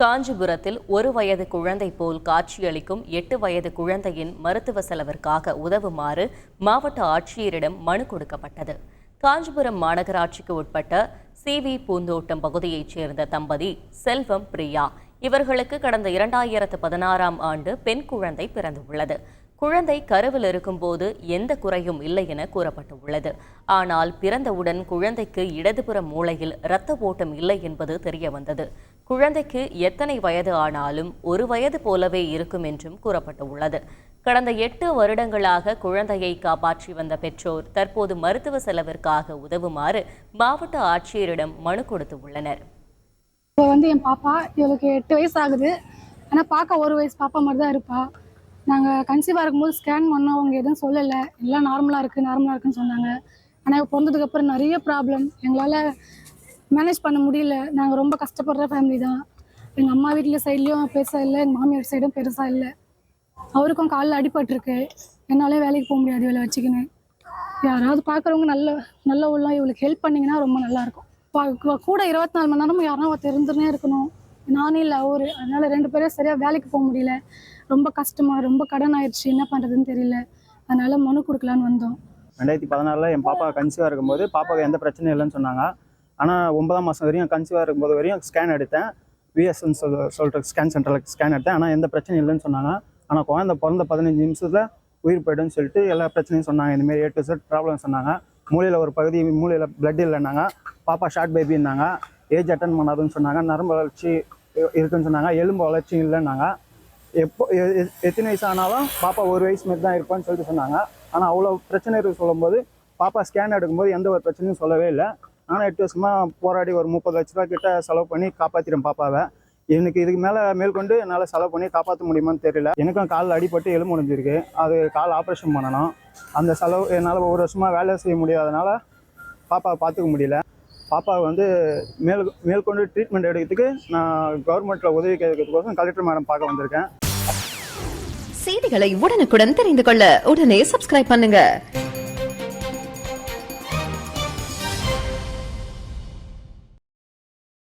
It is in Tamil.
காஞ்சிபுரத்தில் ஒரு வயது குழந்தை போல் காட்சியளிக்கும் எட்டு வயது குழந்தையின் மருத்துவ செலவிற்காக உதவுமாறு மாவட்ட ஆட்சியரிடம் மனு கொடுக்கப்பட்டது. காஞ்சிபுரம் மாநகராட்சிக்கு உட்பட்ட சிவி பூந்தோட்டம் பகுதியைச் சேர்ந்த தம்பதி செல்வம் பிரியா. இவர்களுக்கு கடந்த இரண்டாயிரத்து பதினாறாம் ஆண்டு பெண் குழந்தை பிறந்துள்ளது. குழந்தை கருவில் இருக்கும்போது எந்த குறையும் இல்லை என கூறப்பட்டுள்ளது. ஆனால் பிறந்தவுடன் குழந்தைக்கு இடதுபுற மூளையில் இரத்த ஓட்டம் இல்லை என்பது தெரியவந்தது. குழந்தைக்கு எத்தனை வயது ஆனாலும் ஒரு வயது போலவே இருக்கும் என்றும் கூறப்பட்டுள்ளது. கடந்த எட்டு வருடங்களாக குழந்தையை காப்பாற்றி வந்த பெற்றோர் தற்போது மருத்துவ செலவிற்காக உதவுமாறு மாவட்ட ஆட்சியரிடம் மனு கொடுத்து உள்ளனர் இப்போ வந்து என் பாப்பா இவளுக்கு எட்டு வயசு ஆகுது. ஆனால் பார்க்க ஒரு வயசு பாப்பா மாதிரி தான் இருப்பா. நாங்கள் கன்சீவாக இருக்கும்போது ஸ்கேன் பண்ணோம். அவங்க எதுவும் சொல்லலை. எல்லாம் நார்மலாக இருக்குது நார்மலாக இருக்குன்னு சொன்னாங்க. ஆனால் இவ பிறந்ததுக்கப்புறம் நிறைய ப்ராப்ளம். எங்களால் மேனேஜ் பண்ண முடியல. நாங்கள் ரொம்ப கஷ்டப்படுற ஃபேமிலி தான். எங்கள் அம்மா வீட்டில் சைட்லேயும் பெருசாக இல்லை எங்கள் மாமியார் சைடும் பெருசாக இல்லை. அவருக்கும் காலில் அடிபட்டிருக்கு. என்னாலே வேலைக்கு போக முடியாது இவளை வச்சுக்கின்னு. யாராவது பார்க்குறவங்க நல்ல நல்ல உள்ளம் இவளுக்கு ஹெல்ப் பண்ணிங்கன்னா ரொம்ப நல்லாயிருக்கும் பா- கூட இருபத்தி நாலு மணி நேரமும் யாருன்னா தெரிஞ்சுனே இருக்கணும். நானே இல்லை அவரு. அதனால ரெண்டு பேரும் சரியாக வேலைக்கு போக முடியல. ரொம்ப கஷ்டமா ரொம்ப கடன் ஆயிடுச்சு என்ன பண்ணுறதுன்னு தெரியல. அதனால மனு கொடுக்கலான்னு வந்தோம். ரெண்டாயிரத்தி பதினாலில் என் பாப்பா கன்சீவாக இருக்கும்போது பாப்பாவுக்கு எந்த பிரச்சனையும் இல்லைன்னு சொன்னாங்க. ஆனால் ஒன்பதாம் மாதம் வரையும் கன்சீவாக இருக்கும்போது வரையும் ஸ்கேன் எடுத்தேன். விஎஸ்என் சொல் சொல்கிற ஸ்கேன் சென்டரில் ஸ்கேன் எடுத்தேன். ஆனால் எந்த பிரச்சனையும் இல்லைன்னு சொன்னாங்க. ஆனால் குழந்தை பிறந்த பதினஞ்சு நிமிஷத்தில் உயிர் போய்டுன்னு சொல்லிட்டு எல்லா பிரச்சனையும் சொன்னாங்க. இந்தமாரி ஏ டு செட் ப்ராப்ளம் சொன்னாங்க. மூளையில் ஒரு பகுதி மூளையில் பிளட் இல்லைன்னாங்க. பாப்பா ஷார்ட் பேபின்னாங்க ஏஜ் அட்டன் பண்ணாதுன்னு சொன்னாங்க. நரம்பு வளர்ச்சி இருக்குன்னு சொன்னாங்க. எலும்பு வளர்ச்சி இல்லைன்னாங்க. எப்போ எத்தனை வயசு ஆனாலும் பாப்பா ஒரு வயசு மாரி தான் இருப்பான்னு சொல்லிட்டு சொன்னாங்க. ஆனால் அவ்வளோ பிரச்சனை இருக்கு சொல்லும்போது பாப்பா ஸ்கேன் எடுக்கும்போது எந்த ஒரு பிரச்சனையும் சொல்லவே இல்லை. நானும் எட்டு வருஷமா போராடி ஒரு முப்பது லட்ச ரூபா கிட்ட செலவு பண்ணி காப்பாற்றிடும் பாப்பாவை. எனக்கு இதுக்கு மேலே மேற்கொண்டு என்னால் செலவு பண்ணி காப்பாற்ற முடியுமான்னு தெரியல. எனக்கும் காலில் அடிபட்டு எலும்பு முடிஞ்சிருக்கு அது கால் ஆப்ரேஷன் பண்ணணும். அந்த செலவு என்னால் ஒரு வருஷமாக வேலை செய்ய முடியாதனால பாப்பாவை பார்த்துக்க முடியல. பாப்பாவை வந்து மேல் மேற்கொண்டு ட்ரீட்மெண்ட் எடுக்கிறதுக்கு நான் கவர்மெண்ட்டில் உதவி கேட்கறதுக்கோசம் கலெக்டர் மேடம் பார்க்க வந்திருக்கேன். செய்திகளை உடனுக்குடன் தெரிந்து கொள்ள உடனே சப்ஸ்கிரைப் பண்ணுங்க.